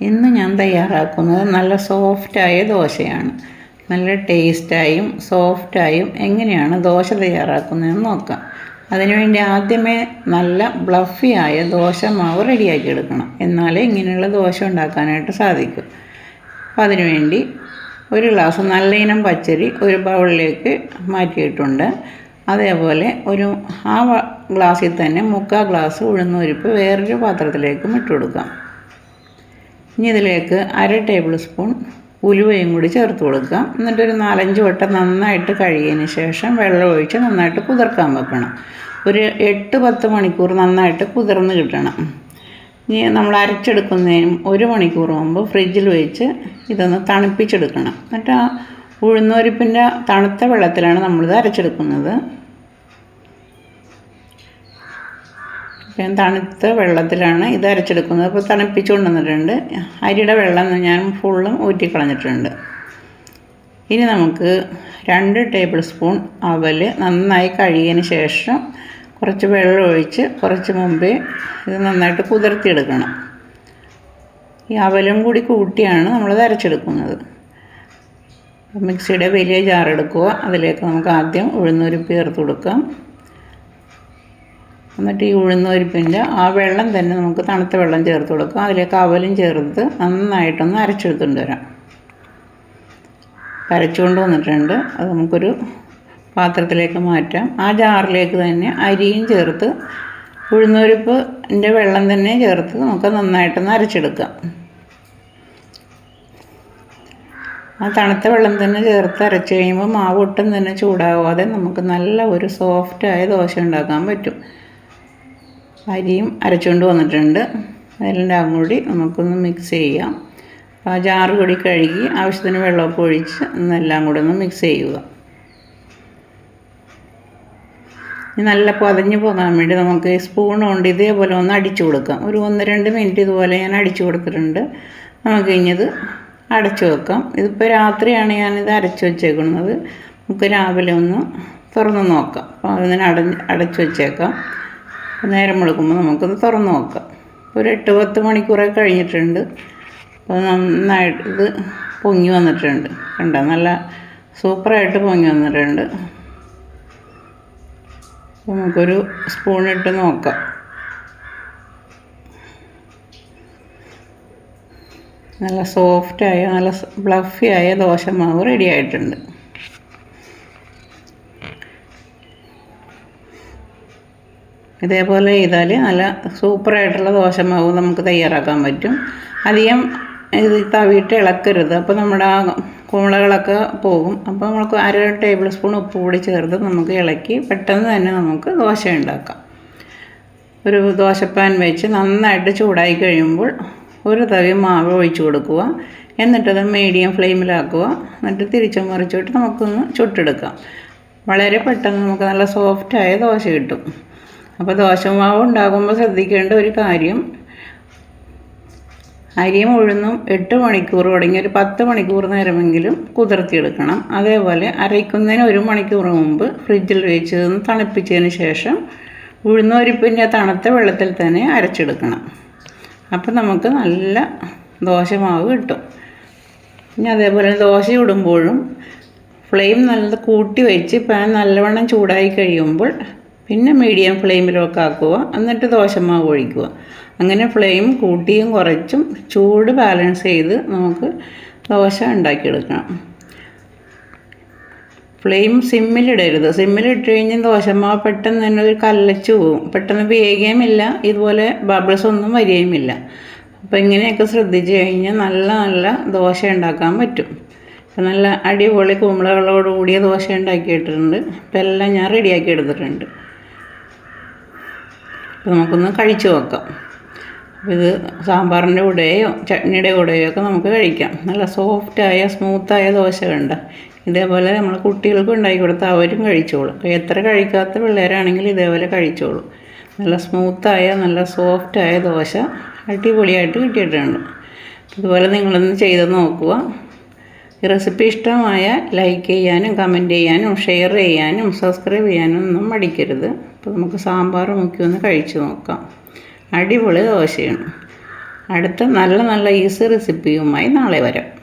ഇന്ന് ഞാൻ തയ്യാറാക്കുന്നത് നല്ല സോഫ്റ്റായ ദോശയാണ്. നല്ല ടേസ്റ്റായും സോഫ്റ്റായും എങ്ങനെയാണ് ദോശ തയ്യാറാക്കുന്നതെന്ന് നോക്കാം. അതിനുവേണ്ടി ആദ്യമേ നല്ല ബ്ലഫിയായ ദോശ മാവ് റെഡിയാക്കി എടുക്കണം എന്നാലേ ഇങ്ങനെയുള്ള ദോശ ഉണ്ടാക്കാനായിട്ട് സാധിക്കും. അപ്പോൾ അതിനുവേണ്ടി ഒരു ഗ്ലാസ് നല്ല ഇനം പച്ചരി ഒരു ബൗളിലേക്ക് മാറ്റിയിട്ടുണ്ട്. അതേപോലെ ഒരു ആ ഗ്ലാസ്സിൽ തന്നെ മുക്കാൽ ഗ്ലാസ് ഉഴുന്നുപരിപ്പ് വേറൊരു പാത്രത്തിലേക്കും ഇട്ട് കൊടുക്കാം ഇനി ഇതിലേക്ക് അര ടേബിൾ സ്പൂൺ ഉലുവയും കൂടി ചേർത്ത് കൊടുക്കാം എന്നിട്ടൊരു നാലഞ്ച് വട്ടം നന്നായിട്ട് കഴുകിയതിന് ശേഷം വെള്ളം ഒഴിച്ച് നന്നായിട്ട് കുതിർക്കാൻ വെക്കണം. ഒരു എട്ട് പത്ത് മണിക്കൂർ നന്നായിട്ട് കുതിർന്ന് കിട്ടണം. ഇനി നമ്മൾ അരച്ചെടുക്കുന്നതിനും ഒരു മണിക്കൂർ മുമ്പ് ഫ്രിഡ്ജിൽ വെച്ച് ഇതൊന്ന് തണുപ്പിച്ചെടുക്കണം. എന്നിട്ട് ഉഴുന്നൊരിപ്പിന്റെ തണുത്ത വെള്ളത്തിലാണ് നമ്മളിത് അരച്ചെടുക്കുന്നത്. ഞാൻ തണുത്ത വെള്ളത്തിലാണ് ഇത് അരച്ചെടുക്കുന്നത്. അപ്പോൾ തണുപ്പിച്ച് കൊണ്ടുവന്നിട്ടുണ്ട് അരിയുടെ വെള്ളം ഞാൻ ഫുള്ളും ഊറ്റിക്കളഞ്ഞിട്ടുണ്ട് ഇനി നമുക്ക് രണ്ട് ടേബിൾ സ്പൂൺ അവൽ നന്നായി കഴുകിയതിന് ശേഷം കുറച്ച് വെള്ളം ഒഴിച്ച് കുറച്ച് മുമ്പേ ഇത് നന്നായിട്ട് കുതിർത്തിയെടുക്കണം. ഈ അവലും കൂടി കൂട്ടിയാണ് നമ്മളത് അരച്ചെടുക്കുന്നത്. മിക്സിയുടെ വലിയ ജാർ എടുക്കുക. അതിലേക്ക് നമുക്ക് ആദ്യം ഉഴുന്നൂരിപ്പ് ചേർത്ത് കൊടുക്കാം. എന്നിട്ട് ഈ ഉഴുന്നുപരിപ്പിന്റെ ആ വെള്ളം തന്നെ നമുക്ക് തണുത്ത വെള്ളം ചേർത്ത് കൊടുക്കാം. അതിലേക്ക് അവലും ചേർത്ത് നന്നായിട്ടൊന്ന് അരച്ചെടുത്തുകൊണ്ട് വരാം. അരച്ചുകൊണ്ട് വന്നിട്ടുണ്ട്. അത് നമുക്കൊരു പാത്രത്തിലേക്ക് മാറ്റാം. ആ ജാറിലേക്ക് തന്നെ അരിയും ചേർത്ത് ഉഴുന്നൊരുപ്പിന്റെ വെള്ളം തന്നെ ചേർത്ത് നമുക്ക് നന്നായിട്ടൊന്ന് അരച്ചെടുക്കാം. ആ തണുത്ത വെള്ളം തന്നെ ചേർത്ത് അരച്ച് കഴിയുമ്പോൾ മാവ് ഒട്ടും തന്നെ ചൂടാവാതെ നമുക്ക് നല്ല ഒരു സോഫ്റ്റായ ദോശ ഉണ്ടാക്കാൻ പറ്റും. അരിയും അരച്ചുകൊണ്ട് വന്നിട്ടുണ്ട്. അതെല്ലാം കൂടി നമുക്കൊന്ന് മിക്സ് ചെയ്യാം. ആ ജാറ് കൂടി കഴുകി ആവശ്യത്തിന് വെള്ളമൊക്കെ ഒഴിച്ച് എന്നെല്ലാം കൂടെ ഒന്ന് മിക്സ് ചെയ്യുക. നല്ല പതഞ്ഞു പോകാൻ വേണ്ടി നമുക്ക് സ്പൂൺ കൊണ്ട് ഇതേപോലെ ഒന്ന് അടിച്ചു കൊടുക്കാം. ഒരു ഒന്ന് രണ്ട് മിനിറ്റ് ഇതുപോലെ ഞാൻ അടിച്ചു കൊടുത്തിട്ടുണ്ട്. നമുക്ക് ഇനിയത് അടച്ചു വെക്കാം. ഇതിപ്പോൾ രാത്രിയാണ് ഞാനിത് അരച്ചു വെച്ചേക്കുന്നത്. നമുക്ക് രാവിലെ ഒന്ന് തുറന്ന് നോക്കാം. അപ്പോൾ അതിനെ അടഞ്ഞ് അടച്ചു വെച്ചേക്കാം. നേരം വെളുക്കുമ്പോൾ നമുക്കൊന്ന് തുറന്ന് നോക്കാം. ഒരു എട്ട് പത്ത് മണിക്കൂറെ കഴിഞ്ഞിട്ടുണ്ട്. അപ്പോൾ നന്നായിട്ട് ഇത് പൊങ്ങി വന്നിട്ടുണ്ട്. കണ്ടോ? നല്ല സൂപ്പറായിട്ട് പൊങ്ങി വന്നിട്ടുണ്ട്. നമുക്കൊരു സ്പൂണിട്ട് നോക്കാം. നല്ല സോഫ്റ്റായ നല്ല ഫ്ലഫിയായ ദോശമാവ് റെഡി ആയിട്ടുണ്ട്. ഇതേപോലെ ചെയ്താൽ നല്ല സൂപ്പറായിട്ടുള്ള ദോശമാവ് നമുക്ക് തയ്യാറാക്കാൻ പറ്റും. അധികം ഇത് തവിയിട്ട് ഇളക്കരുത്. അപ്പോൾ നമ്മുടെ ആ കുമ്പളകളൊക്കെ പോകും. അപ്പോൾ നമുക്ക് അര ടേബിൾ സ്പൂൺ ഉപ്പ് കൂടി ചേർത്ത് നമുക്ക് ഇളക്കി പെട്ടെന്ന് തന്നെ നമുക്ക് ദോശ ഉണ്ടാക്കാം. ഒരു ദോശപ്പാൻ വെച്ച് നന്നായിട്ട് ചൂടായി കഴിയുമ്പോൾ ഒരു തവി മാവ് ഒഴിച്ച് കൊടുക്കുക. എന്നിട്ടത് മീഡിയം ഫ്ലെയിമിലാക്കുക. എന്നിട്ട് തിരിച്ചും മറിച്ചിട്ട് നമുക്കൊന്ന് ചുട്ടെടുക്കാം. വളരെ പെട്ടെന്ന് നമുക്ക് നല്ല സോഫ്റ്റായ ദോശ കിട്ടും. അപ്പോൾ ദോശമാവ് ഉണ്ടാകുമ്പോൾ ശ്രദ്ധിക്കേണ്ട ഒരു കാര്യം അരിയും ഉഴുന്നും എട്ട് മണിക്കൂർ തുടങ്ങി ഒരു പത്ത് മണിക്കൂർ നേരമെങ്കിലും കുതിർത്തിയെടുക്കണം. അതേപോലെ അരയ്ക്കുന്നതിന് ഒരു മണിക്കൂർ മുമ്പ് ഫ്രിഡ്ജിൽ വെച്ച് തണുപ്പിച്ചതിന് ശേഷം ഉഴുന്നൊരിപ്പിന്റെ തണുത്ത വെള്ളത്തിൽ തന്നെ അരച്ചെടുക്കണം. അപ്പം നമുക്ക് നല്ല ദോശമാവ് കിട്ടും. പിന്നെ അതേപോലെ ദോശ ഇടുമ്പോഴും ഫ്ലെയിം നല്ല കൂട്ടി വെച്ച് പാൻ നല്ലവണ്ണം ചൂടായി കഴിയുമ്പോൾ പിന്നെ മീഡിയം ഫ്ലെയിമിൽ ആക്കുക എന്നിട്ട് ദോശമാവ് ഒഴിക്കുക. അങ്ങനെ ഫ്ലെയിം കൂട്ടിയും കുറച്ചും ചൂട് ബാലൻസ് ചെയ്ത് നമുക്ക് ദോശ ഉണ്ടാക്കിയെടുക്കണം. ഫ്ലെയിം സിമ്മിലിടരുത് സിമ്മിലിട്ട് കഴിഞ്ഞാൽ ദോശമാവ് പെട്ടെന്ന് തന്നെ ഒരു കല്ലച്ച് പോവും. പെട്ടെന്ന് വേകുകയുമില്ല ഇതുപോലെ ബബിൾസ് ഒന്നും വരികയുമില്ല. അപ്പോൾ ഇങ്ങനെയൊക്കെ ശ്രദ്ധിച്ച് കഴിഞ്ഞാൽ നല്ല നല്ല ദോശ ഉണ്ടാക്കാൻ പറ്റും. ഇപ്പം നല്ല അടിപൊളി കുമ്പളകളോട് കൂടിയ ദോശ ഉണ്ടാക്കിയിട്ടുണ്ട്. ഇപ്പം എല്ലാം ഞാൻ റെഡിയാക്കി എടുത്തിട്ടുണ്ട്. അപ്പോൾ നമുക്കൊന്ന് കഴിച്ചു നോക്കാം. അപ്പോൾ ഇത് സാമ്പാറിന്റെ കൂടെയോ ചട്നിയുടെ കൂടെയോ ഒക്കെ നമുക്ക് കഴിക്കാം. നല്ല സോഫ്റ്റായ സ്മൂത്തായ ദോശ കണ്ട ഇതേപോലെ നമ്മൾ കുട്ടികൾക്കും ഉണ്ടാക്കി കൊടുത്താൽ അവരും കഴിച്ചോളും. എത്ര കഴിക്കാത്ത പിള്ളേരാണെങ്കിൽ ഇതേപോലെ കഴിച്ചോളും. നല്ല സ്മൂത്തായ നല്ല സോഫ്റ്റായ ദോശ അടിപൊളിയായിട്ട് കിട്ടിയിട്ടുണ്ട്. ഇതുപോലെ നിങ്ങളൊന്ന് ചെയ്ത് നോക്കുക. റെസിപ്പി ഇഷ്ടമായ ലൈക്ക് ചെയ്യാനും കമന്റ് ചെയ്യാനും ഷെയർ ചെയ്യാനും സബ്സ്ക്രൈബ് ചെയ്യാനും ഒന്നും മടിക്കരുത്. അപ്പോൾ നമുക്ക് സാമ്പാർ മുക്കി ഒന്ന് കഴിച്ചു നോക്കാം. അടിപൊളി ദോശയാണ്. അടുത്ത നല്ല നല്ല ഈസി റെസിപ്പിയുമായി നാളെ വരാം.